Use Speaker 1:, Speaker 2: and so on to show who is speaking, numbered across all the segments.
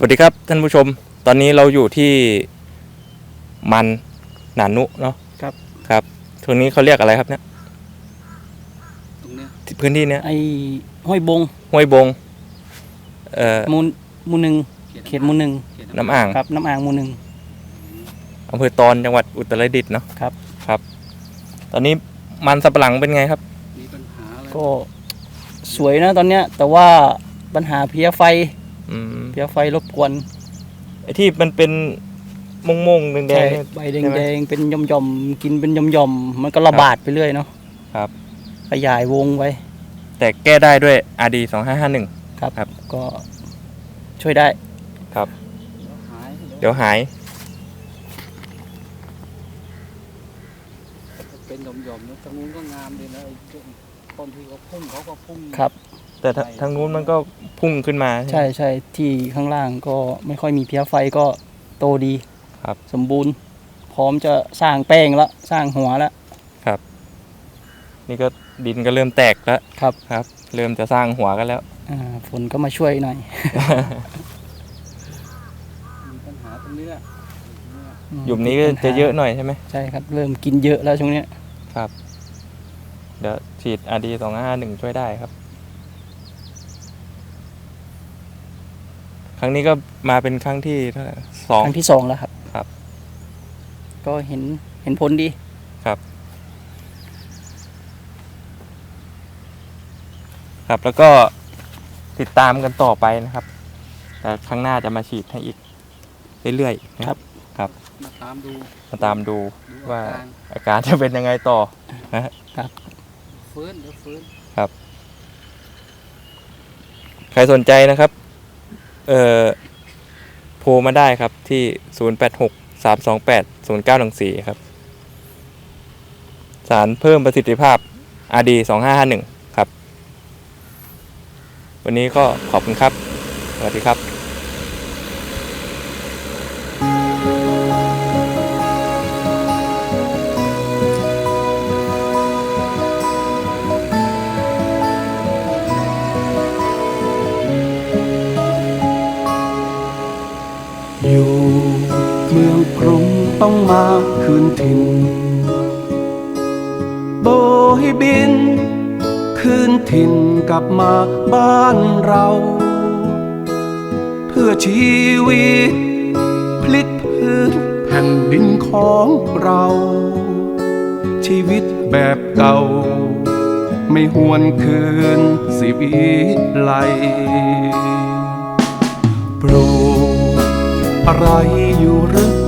Speaker 1: สวัสดีครับท่านผู้ชม ตอนนี้เราอยู่ที่มันหนานุเนาะ
Speaker 2: ครับ
Speaker 1: ครับตรงนี้เขาเรียกอะไรครับเนี่ย
Speaker 2: ตรงเนี้ย
Speaker 1: ที่พื้นที่เนี้ย
Speaker 3: ไอ้ห้วยบง
Speaker 1: ห้วยบง เอ่อ
Speaker 3: หมูลหมูหนึ่งเขตหมูหนึ่ง
Speaker 1: น้ำอ่าง
Speaker 3: ครับน้ำอ่างหมูหนึ่ง
Speaker 1: อำเภอตอนจังหวัดอุตรดิตถ์เนาะ
Speaker 3: ครับ
Speaker 1: ครับ ตอนนี้มันสับปะหลังเป็นไงครับ
Speaker 2: มีปัญหาอะไร
Speaker 3: ก็สวยนะตอนเนี้ย แต่ว่าปัญหาเพลี้ยไฟ
Speaker 1: อืม
Speaker 3: เพลี้ยไฟรบกวน
Speaker 1: ไอ้ที่มันเป็นมงมงๆแดง
Speaker 3: ใช่
Speaker 1: ๆเนี่ย
Speaker 3: ใบ
Speaker 1: ใช่ไหม
Speaker 3: แดงๆเป็นย่อมๆกินเป็นย่อมๆมันก็ระบาดไปเรื่อยเนาะ
Speaker 1: ครับ
Speaker 3: ขยายวงไว้
Speaker 1: แต่แก้ได้ด้วย RD 2551
Speaker 3: ครับ
Speaker 1: ครับ
Speaker 3: ก็ช่วยได้
Speaker 1: ครับ
Speaker 2: หาย
Speaker 1: เดี๋ยวหาย
Speaker 2: เป็นหย่อมๆนะตรงนู้นก็งามดีนะไอ้ ต้นที่เขาพุ่งเขาก็พุ่ง
Speaker 3: ครับ
Speaker 1: แต่ทาทางนู้นมันก็พุ่งขึ้นมา
Speaker 3: ใช่ใช่ที่ข้างล่างก็ไม่ค่อยมีเพลี้ยไฟก็โตดี
Speaker 1: ครับ
Speaker 3: สมบูรณ์ พร้อมจะสร้างแป้งแล้วสร้างหัวแล้ว
Speaker 1: นี่ก็ดินก็เริ่มแตกแล้ว
Speaker 3: ครับ
Speaker 1: ครับ เริ่มจะสร้างหัวกันแล้ว
Speaker 3: อ่าฝนก็มาช่วยหน่อย
Speaker 2: มีปัญหาตรงเนี้ย
Speaker 3: ม
Speaker 1: หยุมนี้ก็จะเยอะหน่อยใช่ไหม
Speaker 3: ใช่ครับ เริ่มกินเยอะแล้วช่วงเนี้ย
Speaker 1: ครับ เดี๋ยว ฉีด RD 2551ช่วยได้ครับ ครั้งนี้ก็มาเป็นครั้งที่เท่าไหร่สอง
Speaker 3: ครั้งที่สองแล้วครับ
Speaker 1: ครับ
Speaker 3: ก็เห็นเห็นผลดี
Speaker 1: ครับแล้วก็ติดตามกันต่อไปนะครับ แต่ครั้งหน้าจะมาฉีดให้อีกเรื่อยๆนะครับ
Speaker 2: มาตามดู
Speaker 1: มาตามดู
Speaker 2: ดู
Speaker 1: ว่า
Speaker 2: อาการ
Speaker 1: อาการจะเป็นยังไงต่อ
Speaker 2: ฟื้นเดี๋ยวฟื้น
Speaker 1: ใครสนใจนะครับ เอ่อโทรมาได้ครับที่ 086 328 0914ครับ สารเพิ่มประสิทธิภาพ RD 2551 ครับ วันนี้ก็ขอบคุณครับ สวัสดีครับ
Speaker 4: ต้องมาคืนถิ่น โบยบิน คืนถิ่นกลับมาบ้านเรา เพื่อชีวิต พลิกพื้นแผ่นดินของเรา ชีวิตแบบเก่า ไม่หวนคืนสิวิไลปลูกอะไรอยู่หรือ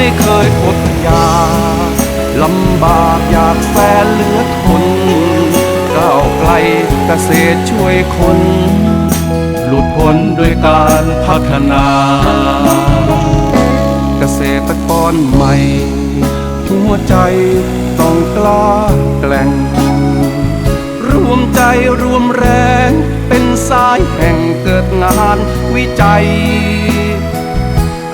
Speaker 4: ไม่เคยอดอยากลำบากอยากแฟนเหลือทนก้าวไกลเกษตรช่วยคน หลุดพ้นด้วยการพัฒนา เกษตรกรใหม่ หัวใจต้องกล้าแกล่งรวมใจรวมแรง เป็นสายแห่งเกิดงานวิจัย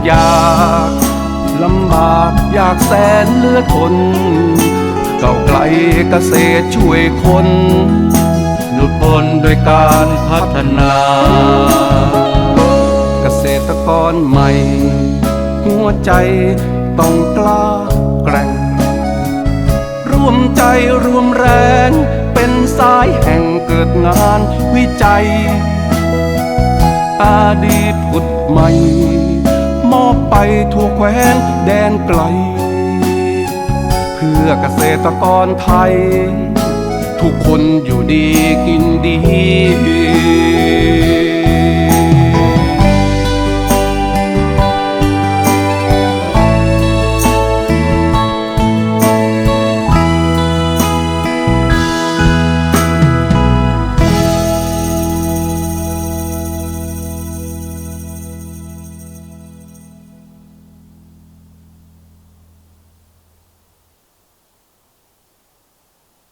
Speaker 4: ยอยากลำบากอยากแสนเลือทนเก่าไกลเกษตรช่วยคน
Speaker 5: หลุดพ้นโดวยการพัฒนา
Speaker 4: เกษตรกรใหม่ หัวใจต้องกล้าแกร่งร่วมใจรวมแรง เป็นสายแห่งเกิดงานวิจัย อดีตผุดใหม่ ไปทั่วแคว้นแดนไกล เพื่อเกษตรกรไทย ทุกคนอยู่ดีกินดี